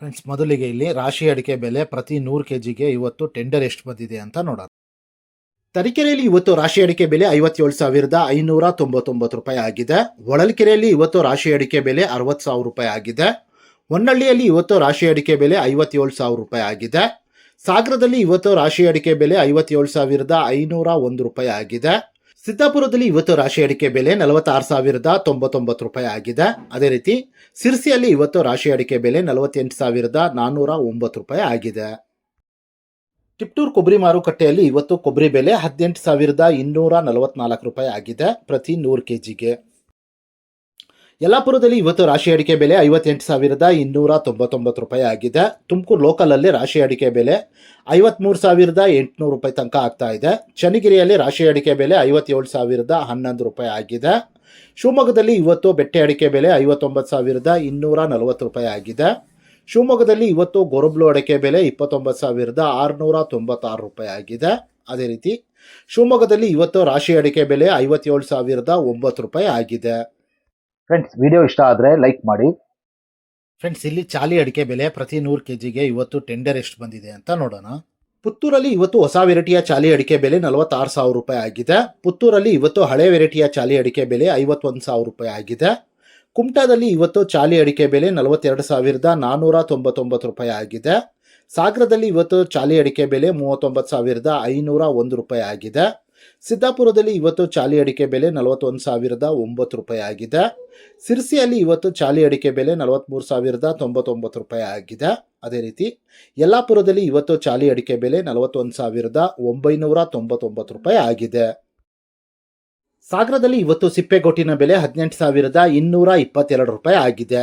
Friends ಮೊದಲಿಗೆ ಇಲ್ಲಿ ರಾಶಿ ಅಡಿಕೆ ಬೆಲೆ ಪ್ರತಿ ನೂರು ಕೆ ಜಿಗೆ ಇವತ್ತು ಟೆಂಡರ್ ಎಷ್ಟು ಬಂದಿದೆ ಅಂತ ನೋಡೋಣ. ತರೀಕೆರೆಯಲ್ಲಿ ಇವತ್ತು ರಾಶಿ ಅಡಿಕೆ ಬೆಲೆ ಐವತ್ತೇಳು ಸಾವಿರದ ಐನೂರ ತೊಂಬತ್ತೊಂಬತ್ತು ರೂಪಾಯಿ ಆಗಿದೆ. ಹೊಳಲ್ಕೆರೆಯಲ್ಲಿ ಇವತ್ತು ರಾಶಿ ಅಡಿಕೆ ಬೆಲೆ ಅರವತ್ತು ಸಾವಿರ ರೂಪಾಯಿ ಆಗಿದೆ. ಹೊನ್ನಳ್ಳಿಯಲ್ಲಿ ಇವತ್ತು ರಾಶಿ ಅಡಿಕೆ ಬೆಲೆ ಐವತ್ತೇಳು ಸಾವಿರ ರೂಪಾಯಿ ಆಗಿದೆ. ಸಾಗರದಲ್ಲಿ ಇವತ್ತು ರಾಶಿ ಅಡಿಕೆ ಬೆಲೆ ಐವತ್ತೇಳು ಸಾವಿರದ ಐನೂರ ಒಂದು ರೂಪಾಯಿ ಆಗಿದೆ. ಸಿದ್ದಾಪುರದಲ್ಲಿ ಇವತ್ತು ರಾಶಿ ಅಡಿಕೆ ಬೆಲೆ ನಲವತ್ತಾರು ಸಾವಿರದ ತೊಂಬತ್ತೊಂಬತ್ತು ರೂಪಾಯಿ ಆಗಿದೆ. ಅದೇ ರೀತಿ ಸಿರ್ಸಿಯಲ್ಲಿ ಇವತ್ತು ರಾಶಿ ಅಡಿಕೆ ಬೆಲೆ ನಲವತ್ತೆಂಟು ಸಾವಿರದ ನಾನ್ನೂರ ಒಂಬತ್ತು ರೂಪಾಯಿ ಆಗಿದೆ. ಟಿಪ್ಟೂರ್ ಕೊಬ್ಬರಿ ಮಾರುಕಟ್ಟೆಯಲ್ಲಿ ಇವತ್ತು ಕೊಬ್ಬರಿ ಬೆಲೆ ಹದಿನೆಂಟು ಸಾವಿರದ ಇನ್ನೂರ ನಲವತ್ನಾಲ್ಕು ರೂಪಾಯಿ ಆಗಿದೆ ಪ್ರತಿ ನೂರು ಕೆ ಜಿಗೆ ಯಲ್ಲಾಪುರದಲ್ಲಿ ಇವತ್ತು ರಾಶಿ ಅಡಿಕೆ ಬೆಲೆ ಐವತ್ತೆಂಟು ಸಾವಿರದ ಇನ್ನೂರ ತೊಂಬತ್ತೊಂಬತ್ತು ರೂಪಾಯಿ ಆಗಿದೆ. ತುಮಕೂರು ಲೋಕಲಲ್ಲಿ ರಾಶಿ ಅಡಿಕೆ ಬೆಲೆ ಐವತ್ಮೂರು ಸಾವಿರದ ಎಂಟುನೂರು ರೂಪಾಯಿ ತನಕ ಆಗ್ತಾ ಇದೆ. ಚನ್ನಗಿರಿಯಲ್ಲಿ ರಾಶಿ ಅಡಿಕೆ ಬೆಲೆ ಐವತ್ತೇಳು ಸಾವಿರದ ಹನ್ನೊಂದು ರೂಪಾಯಿ ಆಗಿದೆ. ಶಿವಮೊಗ್ಗದಲ್ಲಿ ಇವತ್ತು ಬೆಟ್ಟೆ ಅಡಿಕೆ ಬೆಲೆ ಐವತ್ತೊಂಬತ್ತು ಸಾವಿರದ ಇನ್ನೂರ ನಲವತ್ತು ರೂಪಾಯಿ ಆಗಿದೆ. ಶಿವಮೊಗ್ಗದಲ್ಲಿ ಇವತ್ತು ಗೊರಬ್ಲು ಅಡಿಕೆ ಬೆಲೆ ಇಪ್ಪತ್ತೊಂಬತ್ತು ಸಾವಿರದ ಆರುನೂರ ತೊಂಬತ್ತಾರು ರೂಪಾಯಿ ಆಗಿದೆ. ಅದೇ ರೀತಿ ಶಿವಮೊಗ್ಗದಲ್ಲಿ ಇವತ್ತು ರಾಶಿ ಅಡಿಕೆ ಬೆಲೆ ಐವತ್ತೇಳು ಸಾವಿರದ ಒಂಬತ್ತು ರೂಪಾಯಿ ಆಗಿದೆ. ಫ್ರೆಂಡ್ಸ್ ವಿಡಿಯೋ ಇಷ್ಟ ಆದರೆ ಲೈಕ್ ಮಾಡಿ. ಫ್ರೆಂಡ್ಸ್ ಇಲ್ಲಿ ಚಾಲಿ ಅಡಿಕೆ ಬೆಲೆ ಪ್ರತಿ ನೂರು ಕೆ ಜಿಗೆ ಇವತ್ತು ಟೆಂಡರ್ ಎಷ್ಟು ಬಂದಿದೆ ಅಂತ ನೋಡೋಣ. ಪುತ್ತೂರಲ್ಲಿ ಇವತ್ತು ಹೊಸ ವೆರೈಟಿಯ ಚಾಲಿ ಅಡಿಕೆ ಬೆಲೆ ನಲವತ್ತಾರು ಸಾವಿರ ರೂಪಾಯಿ ಆಗಿದೆ. ಪುತ್ತೂರಲ್ಲಿ ಇವತ್ತು ಹಳೆ ವೆರೈಟಿಯ ಚಾಲಿ ಅಡಿಕೆ ಬೆಲೆ ಐವತ್ತೊಂದು ಸಾವಿರ ರೂಪಾಯಿ ಆಗಿದೆ. ಕುಮಟಾದಲ್ಲಿ ಇವತ್ತು ಚಾಲಿ ಅಡಿಕೆ ಬೆಲೆ ನಲವತ್ತೆರಡು ಸಾವಿರದ ನಾನ್ನೂರ ತೊಂಬತ್ತೊಂಬತ್ತು ರೂಪಾಯಿ ಆಗಿದೆ. ಸಾಗರದಲ್ಲಿ ಇವತ್ತು ಚಾಲಿ ಅಡಿಕೆ ಬೆಲೆ ಮೂವತ್ತೊಂಬತ್ತು ಸಾವಿರದ ಐನೂರ ಒಂದು ರೂಪಾಯಿ ಆಗಿದೆ. ಸಿದ್ದಾಪುರದಲ್ಲಿ ಇವತ್ತು ಚಾಲಿ ಅಡಿಕೆ ಬೆಲೆ ನಲವತ್ತೊಂದು ಸಾವಿರದ ಒಂಬತ್ತು ರೂಪಾಯಿ ಆಗಿದೆ. ಸಿರ್ಸಿಯಲ್ಲಿ ಇವತ್ತು ಚಾಲಿ ಅಡಿಕೆ ಬೆಲೆ ನಲವತ್ತ್ಮೂರು ಸಾವಿರದ ತೊಂಬತ್ತೊಂಬತ್ತು ರೂಪಾಯಿ ಆಗಿದೆ. ಅದೇ ರೀತಿ ಯಲ್ಲಾಪುರದಲ್ಲಿ ಇವತ್ತು ಚಾಲಿ ಅಡಿಕೆ ಬೆಲೆ ನಲವತ್ತೊಂದು ಸಾವಿರದ ಒಂಬೈನೂರ ತೊಂಬತ್ತೊಂಬತ್ತು ರೂಪಾಯಿ ಆಗಿದೆ. ಸಾಗರದಲ್ಲಿ ಇವತ್ತು ಸಿಪ್ಪೆಗೊಟ್ಟಿನ ಬೆಲೆ ಹದಿನೆಂಟು ಸಾವಿರದ ಇನ್ನೂರ ಇಪ್ಪತ್ತೆರಡು ರೂಪಾಯಿ ಆಗಿದೆ.